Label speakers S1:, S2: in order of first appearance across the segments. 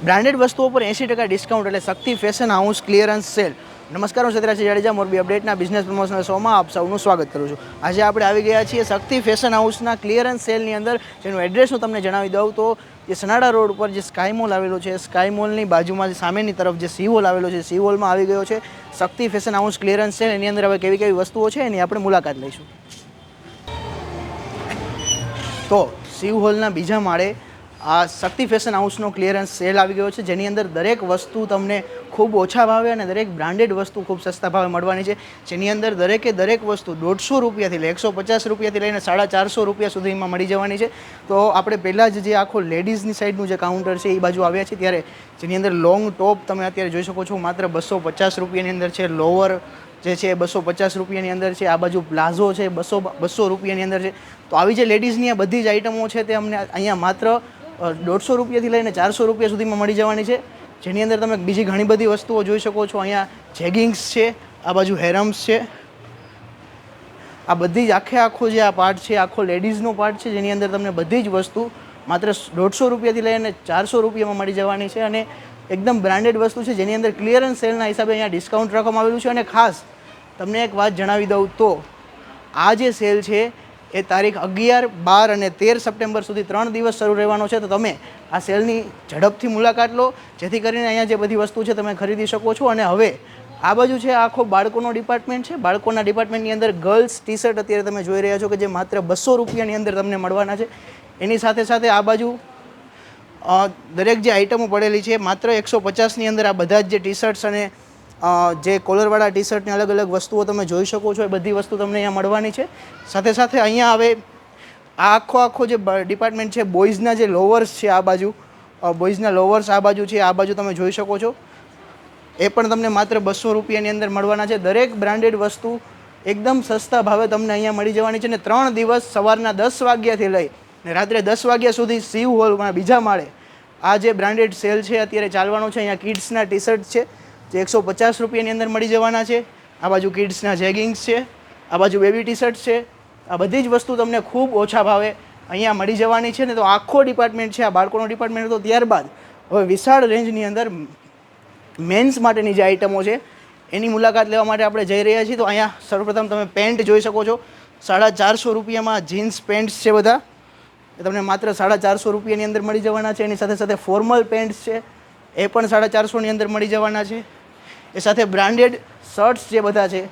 S1: Branded વસ્તુઓ પર એંસી ટકા ડિસ્કાઉન્ટ એટલે Shakti fashion house clearance sale નમસ્કાર, હું સત્યરાજ જાડેજા, મોરબી અપડેટના બિઝનેસ પ્રમોશનલ શોમાં આપ સૌનું સ્વાગત કરું છું. આજે આપણે આવી ગયા છીએ શક્તિ ફેશન હાઉસના ક્લિયરન્સ સેલની અંદર, જેનું એડ્રેસ હું તમને જણાવી દઉં તો, જે સનાડા રોડ ઉપર જે સ્કાય મોલ આવેલો છે સ્કાય મોલની બાજુમાં જે સામેની તરફ જે સી હોલ આવેલો છે સી હોલમાં આવી ગયો છે. Shakti fashion house clearance sale એની અંદર હવે કેવી કેવી વસ્તુઓ છે, એની આપણે મુલાકાત લઈશું. તો સી હોલના બીજા માળે આ શક્તિ ફેશન હાઉસનો ક્લિયરન્સ સેલ આવી ગયો છે. જેની અંદર દરેક વસ્તુ તમને ખૂબ ઓછા ભાવે અને દરેક બ્રાન્ડેડ વસ્તુ ખૂબ સસ્તા ભાવે મળવાની છે. જેની અંદર દરેકે દરેક વસ્તુ દોઢસો રૂપિયાથી લઈ એકસો પચાસ રૂપિયાથી લઈને સાડા ચારસો રૂપિયા સુધીમાં મળી જવાની છે. તો આપણે પહેલાં જ જે આખો લેડીઝની સાઈડનું જે કાઉન્ટર છે એ બાજુ આવ્યા છે ત્યારે જેની અંદર લોંગ ટોપ તમે અત્યારે જોઈ શકો છો, માત્ર બસો પચાસ રૂપિયાની અંદર છે. લોવર જે છે બસો પચાસ રૂપિયાની અંદર છે. આ બાજુ પ્લાઝો છે બસો બસો રૂપિયાની અંદર છે. તો આવી જે લેડીઝની આ બધી જ આઇટમો છે તે અમને અહીંયા માત્ર દોઢસો રૂપિયાથી લઈને ચારસો રૂપિયા સુધીમાં મળી જવાની છે. જેની અંદર તમે બીજી ઘણી બધી વસ્તુઓ જોઈ શકો છો. અહીંયા જેગિંગ્સ છે, આ બાજુ હેરમ્સ છે. આ બધી જ આખે આખો જે આ પાર્ટ છે, આખો લેડીઝનો પાર્ટ છે, જેની અંદર તમને બધી જ વસ્તુ માત્ર દોઢસો રૂપિયાથી લઈને ચારસો રૂપિયામાં મળી જવાની છે. અને એકદમ બ્રાન્ડેડ વસ્તુ છે, જેની અંદર ક્લિયરન્સ સેલના હિસાબે અહીંયા ડિસ્કાઉન્ટ રાખવામાં આવેલું છે. અને ખાસ તમને એક વાત જણાવી દઉં તો, આ જે સેલ છે એ તારીખ અગિયાર, બાર અને તેર સપ્ટેમ્બર સુધી ત્રણ દિવસ શરૂ રહેવાનો છે. તો તમે આ સેલની ઝડપથી મુલાકાત લો. જેથી કરીને અહીંયા જે બધી વસ્તુ છે તમે ખરીદી શકો છો. અને હવે આ બાજુ છે આખો બાળકોનો ડિપાર્ટમેન્ટ છે. બાળકોના ડિપાર્ટમેન્ટની અંદર ગર્લ્સ ટી શર્ટ અત્યારે તમે જોઈ રહ્યા છો કે જે માત્ર બસો રૂપિયાની અંદર તમને મળવાના છે. એની સાથે સાથે આ બાજુ દરેક જે આઇટમો પડેલી છે, માત્ર એકસો પચાસની અંદર આ બધા જ જે ટી શર્ટ્સ અને જે કોલરવાળા ટી શર્ટની અલગ અલગ વસ્તુઓ તમે જોઈ શકો છો, એ બધી વસ્તુ તમને અહીંયા મળવાની છે. સાથે સાથે અહીંયા હવે આ આખો આખો જે ડિપાર્ટમેન્ટ છે, બોયઝના જે લોવર્સ છે આ બાજુ બોયઝના લોવર્સ આ બાજુ છે, આ બાજુ તમે જોઈ શકો છો. એ પણ તમને માત્ર બસો રૂપિયાની અંદર મળવાના છે. દરેક બ્રાન્ડેડ વસ્તુ એકદમ સસ્તા ભાવે તમને અહીંયા મળી જવાની છે ને ત્રણ દિવસ સવારના દસ વાગ્યાથી લઈ ને રાત્રે દસ વાગ્યા સુધી શિવ હોલમાં બીજા માળે આ જે બ્રાન્ડેડ સેલ છે, અત્યારે ચાલવાનો છે. અહીંયા કિડ્સના ટી શર્ટ છે. જે એકસો પચાસ રૂપિયાની અંદર મળી જવાના છે. આ બાજુ કિડ્સના જેગિંગ્સ છે, આ બાજુ બેબી ટી શર્ટ છે. આ બધી જ વસ્તુ તમને ખૂબ ઓછા ભાવે અહીંયા મળી જવાની છે ને તો આખો ડિપાર્ટમેન્ટ છે, આ બાળકોનો ડિપાર્ટમેન્ટ હતો. ત્યારબાદ હવે વિશાળ રેન્જની અંદર મેન્સ માટેની જે આઇટમો છે, એની મુલાકાત લેવા માટે આપણે જઈ રહ્યા છીએ. તો અહીંયા સર્વપ્રથમ તમે પેન્ટ જોઈ શકો છો. સાડા ચારસો રૂપિયામાં જીન્સ પેન્ટ્સ છે બધા. તમને માત્ર સાડા ચારસો રૂપિયાની અંદર મળી જવાના છે. એની સાથે સાથે ફોર્મલ પેન્ટ્સ છે. એ પણ સાડા ચારસોની અંદર મળી જવાના છે. એ સાથે બ્રાન્ડેડ શર્ટ્સ જે બધા છે,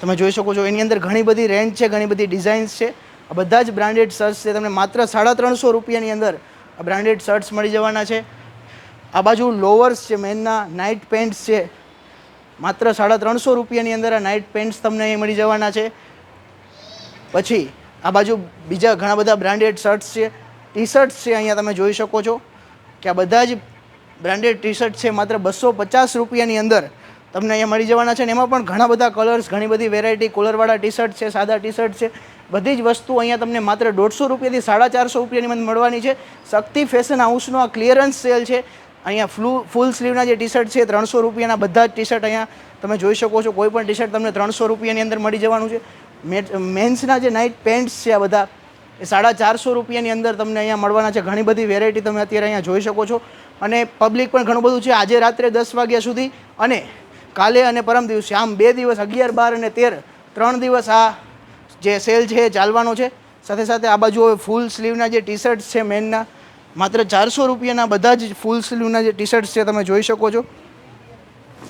S1: તમે જોઈ શકો છો, એની અંદર ઘણી બધી રેન્જ છે, ઘણી બધી ડિઝાઇન્સ છે. આ બધા જ બ્રાન્ડેડ શર્ટ્સ છે. તમને માત્ર સાડા ત્રણસો રૂપિયાની અંદર આ બ્રાન્ડેડ શર્ટ્સ મળી જવાના છે. આ બાજુ લોવર્સ છે મેનના નાઇટ પેન્ટ્સ છે. માત્ર સાડા ત્રણસો રૂપિયાની અંદર આ નાઇટ પેન્ટ્સ તમને અહીં મળી જવાના છે. પછી આ બાજુ બીજા ઘણા બધા બ્રાન્ડેડ શર્ટ્સ છે. ટી શર્ટ્સ છે, અહીંયા તમે જોઈ શકો છો કે આ બધા જ બ્રાન્ડેડ ટી શર્ટ છે માત્ર બસો પચાસ રૂપિયાની અંદર તમને અહીંયા મળી જવાના છે ને એમાં પણ ઘણા બધા કલર્સ ઘણી બધી વેરાયટી કોલરવાળા ટી શર્ટ છે, સાદા ટી શર્ટ છે. બધી જ વસ્તુ અહીંયા તમને માત્ર દોઢસો રૂપિયાથી સાડા ચારસો રૂપિયાની અંદર મળવાની છે. શક્તિ ફેશન હાઉસનો આ ક્લિયરન્સ સેલ છે. અહીંયા ફ્લુ ફૂલ સ્લીવના જે ટી શર્ટ છે, ત્રણસો રૂપિયાના બધા જ ટી શર્ટ અહીંયા તમે જોઈ શકો છો. કોઈ પણ ટી શર્ટ તમને ત્રણસો રૂપિયાની અંદર મળી જવાનું છે. મેન્સના જે નાઇટ પેન્ટ્સ છે આ બધા, એ સાડા ચારસો રૂપિયાની અંદર તમને અહીંયા મળવાના છે. ઘણી બધી વેરાયટી તમે અત્યારે અહીંયા જોઈ શકો છો. અને પબ્લિક પણ ઘણું બધું છે. આજે રાત્રે દસ વાગ્યા સુધી અને કાલે અને પરમ દિવસે, આમ બે દિવસ, અગિયાર, બાર અને તેર, ત્રણ દિવસ આ જે સેલ છે એ ચાલવાનો છે. સાથે સાથે આ બાજુ હવે ફૂલ સ્લીવના જે ટી શર્ટ્સ છે મેનના માત્ર ચારસો રૂપિયાના બધા જ ફૂલ સ્લીવના જે ટી શર્ટ્સ છે તમે જોઈ શકો છો.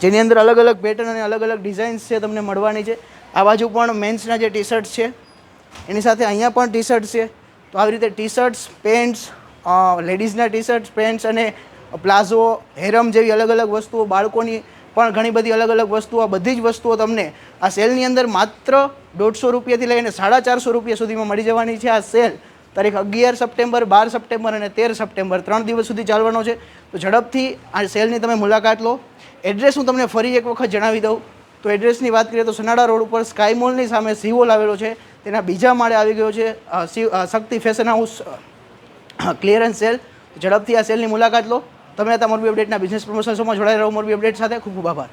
S1: જેની અંદર અલગ અલગ પેટર્ન અને અલગ અલગ ડિઝાઇન્સ છે તમને મળવાની છે. આ બાજુ પણ મેન્સના જે ટી શર્ટ્સ છે. એની સાથે અહીંયા પણ ટી શર્ટ છે. તો આવી રીતે ટી શર્ટ્સ પેન્ટ્સ લેડીઝના ટી શર્ટ્સ પેન્ટ્સ અને પ્લાઝો, હેરમ જેવી અલગ અલગ વસ્તુઓ, બાળકોની પણ ઘણી બધી અલગ અલગ વસ્તુઓ, આ બધી જ વસ્તુઓ તમને આ સેલની અંદર માત્ર દોઢસો રૂપિયાથી લઈને સાડા ચારસો રૂપિયા સુધીમાં મળી જવાની છે આ સેલ. તારીખ અગિયાર સપ્ટેમ્બર, બાર સપ્ટેમ્બર અને તેર સપ્ટેમ્બર, ત્રણ દિવસ સુધી ચાલવાનો છે. તો ઝડપથી આ સેલની તમે મુલાકાત લો. એડ્રેસ હું તમને ફરી એક વખત જણાવી દઉં. તો એડ્રેસની વાત કરીએ તો સનાડા રોડ ઉપર સ્કાય મોલની સામે સિવોલ આવેલો છે. તેના બીજા માળે આવી ગયો છે Shakti fashion house clearance sale. ઝડપથી આ સેલની મુલાકાત લો. તમે હતા મોરબી અપડેટના બિઝનેસ પ્રમોશન શોમાં જોડાઈ રહો, મોરબી અપડેટ સાથે ખૂબ ખૂબ આભાર.